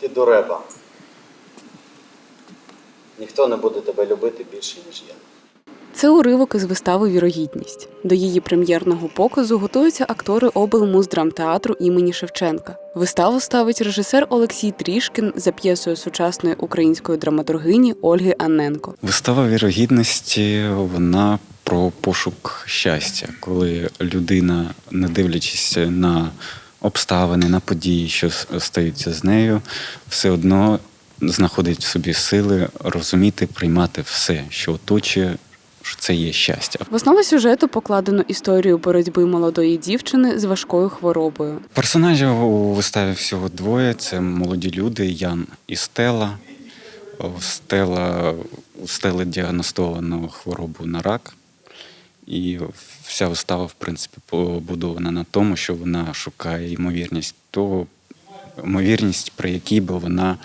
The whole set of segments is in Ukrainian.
Ти дуреба. Ніхто не буде тебе любити більше, ніж я. Це уривок із вистави Вірогідність. До її прем'єрного показу готуються актори облмуздрамтеатру імені Шевченка. Виставу ставить режисер Олексій Трішкін за п'єсою сучасної української драматургині Ольги Анненко. Вистава вірогідності вона про пошук щастя, коли людина, не дивлячись на обставини, на події, що стаються з нею, все одно знаходить в собі сили розуміти, приймати все, що оточує, що це є щастя. В основу сюжету покладено історію боротьби молодої дівчини з важкою хворобою. Персонажів у виставі всього двоє: це молоді люди Ян і Стела. Стела, у Стели діагностовано хворобу на рак. І вся вистава, в принципі, побудована на тому, що вона шукає ймовірність того, ймовірність, при якій би вона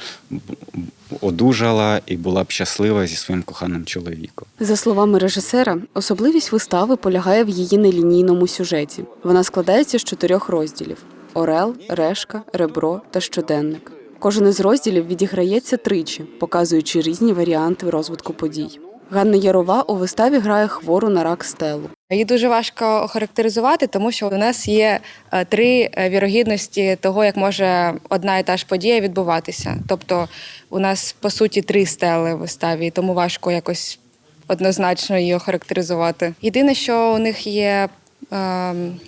одужала і була б щаслива зі своїм коханим чоловіком. За словами режисера, особливість вистави полягає в її нелінійному сюжеті. Вона складається з чотирьох розділів: орел, решка, ребро та щоденник. Кожен із розділів відіграється тричі, показуючи різні варіанти розвитку подій. Ганна Ярова у виставі грає хвору на рак стелу. Її дуже важко охарактеризувати, тому що у нас є е, три е, вірогідності того, як може одна і та ж подія відбуватися. Тобто, у нас по суті три стели в виставі, тому важко якось однозначно її охарактеризувати. Єдине, що у них є ем,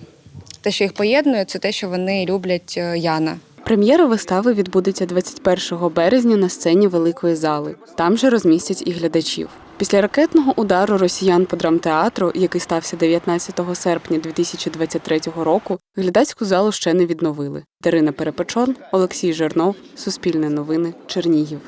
те, що їх поєднує, це те, що вони люблять е, Яна. Прем'єра вистави відбудеться 21 березня на сцені великої зали. Там же розмістять і глядачів. Після ракетного удару росіян по драмтеатру, який стався 19 серпня 2023 року, глядацьку залу ще не відновили. Дарина Перепечон, Олексій Жернов, Суспільне новини, Чернігів.